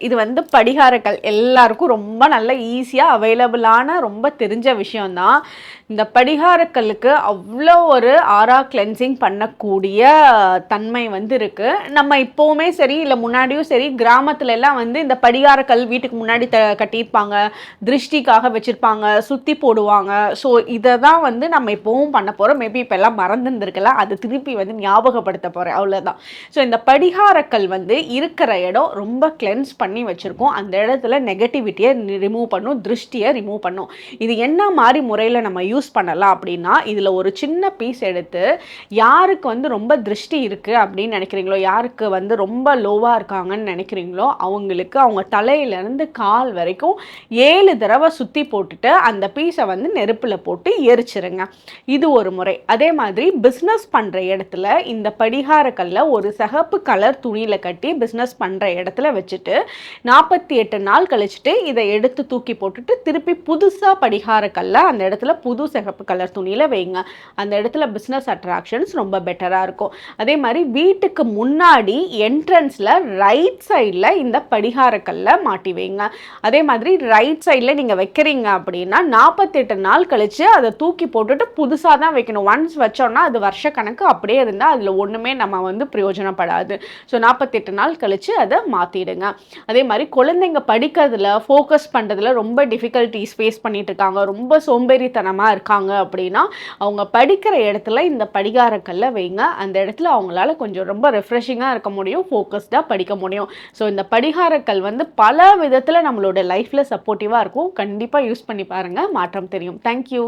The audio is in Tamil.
இது வந்து படிகாரக்கல் எல்லாருக்கும் ரொம்ப நல்ல ஈஸியாக அவைலபிளான ரொம்ப தெரிஞ்ச விஷயந்தான் இந்த படிகாரக்கல்லுக்கு அவ்வளோ ஒரு ஆரா கிளென்சிங் பண்ணக்கூடிய தன்மை வந்து இருக்குது நம்ம இப்போவுமே சரி இல்லை முன்னாடியும் சரி கிராமத்துல எல்லாம் வந்து இந்த படிகாரக்கல் வீட்டுக்கு முன்னாடி த கட்டியிருப்பாங்க. திருஷ்டிக்காக வச்சுருப்பாங்க சுற்றி போடுவாங்க. ஸோ இதை தான் வந்து நம்ம இப்போவும் பண்ண போகிறோம் மேபி இப்போ எல்லாம் மறந்துருந்துருக்கலாம். அது திருப்பி வந்து ஞாபகப்படுத்த போகிறேன் அவ்வளோதான் ஸோ இந்த படிகாரக்கல் வந்து இருக்கிற இடம் ரொம்ப கிளென்ஸ் பண்ணி பண்ணி வச்சுருக்கோம். அந்த இடத்துல நெகட்டிவிட்டியை ரிமூவ் பண்ணும் திருஷ்டியை ரிமூவ் பண்ணும். இது என்ன மாதிரி முறையில் நம்ம யூஸ் பண்ணலாம் அப்படின்னா இதில் ஒரு சின்ன பீஸ் எடுத்து யாருக்கு வந்து ரொம்ப திருஷ்டி இருக்குது அப்படின்னு நினைக்கிறீங்களோ யாருக்கு வந்து ரொம்ப லோவாக இருக்காங்கன்னு நினைக்கிறீங்களோ அவங்களுக்கு அவங்க தலையிலேருந்து கால் வரைக்கும் ஏழு தடவை சுற்றி போட்டுட்டு அந்த பீஸை வந்து நெருப்பில் போட்டு எரிச்சிருங்க. இது ஒரு முறை. அதே மாதிரி பிஸ்னஸ் பண்ணுற இடத்துல இந்த படிகாரக்கல்ல ஒரு சிகப்பு கலர் துணியில் கட்டி பிஸ்னஸ் பண்ணுற இடத்துல வச்சுட்டு நாற்பத்தி எட்டு நாள் கழிச்சுட்டு இதை எடுத்து தூக்கி போட்டுட்டு திருப்பி புதுசாக படிகார கல்லை அந்த இடத்துல புது சிகப்பு கலர் துணியில் வைங்க. அந்த இடத்துல பிஸ்னஸ் அட்ராக்ஷன்ஸ் ரொம்ப பெட்டராக இருக்கும். அதே மாதிரி வீட்டுக்கு முன்னாடி என்ட்ரன்ஸில் ரைட் சைடில் இந்த படிகார கல்லை மாட்டி வைங்க. அதே மாதிரி ரைட் சைடில் நீங்கள் வைக்கிறீங்க அப்படின்னா நாற்பத்தெட்டு நாள் கழித்து அதை தூக்கி போட்டுட்டு புதுசாக தான் வைக்கணும். ஒன்ஸ் வச்சோன்னா அது வருஷ கணக்கு அப்படியே இருந்தால் அதில் ஒன்றுமே நம்ம வந்து பிரயோஜனப்படாது. ஸோ நாற்பத்தெட்டு நாள் கழித்து அதை மாற்றிடுங்க அதே மாதிரி குழந்தைங்க படிக்கிறதுல ஃபோக்கஸ் பண்ணுறதுல ரொம்ப டிஃபிகல்ட்டிஸ் ஃபேஸ் பண்ணிட்டு இருக்காங்க ரொம்ப சோம்பேறித்தனமாக இருக்காங்க அப்படின்னா அவங்க படிக்கிற இடத்துல இந்த படிகாரக்கல்ல வைங்க. அந்த இடத்துல அவங்களால கொஞ்சம் ரொம்ப ரெஃப்ரெஷிங்காக இருக்க முடியும் ஃபோக்கஸ்டாக படிக்க முடியும். ஸோ இந்த படிகாரக்கல் வந்து பல விதத்தில் நம்மளோட லைஃப்பில் சப்போர்ட்டிவாக இருக்கும். கண்டிப்பாக யூஸ் பண்ணி பாருங்கள் மாற்றம் தெரியும். தேங்க்யூ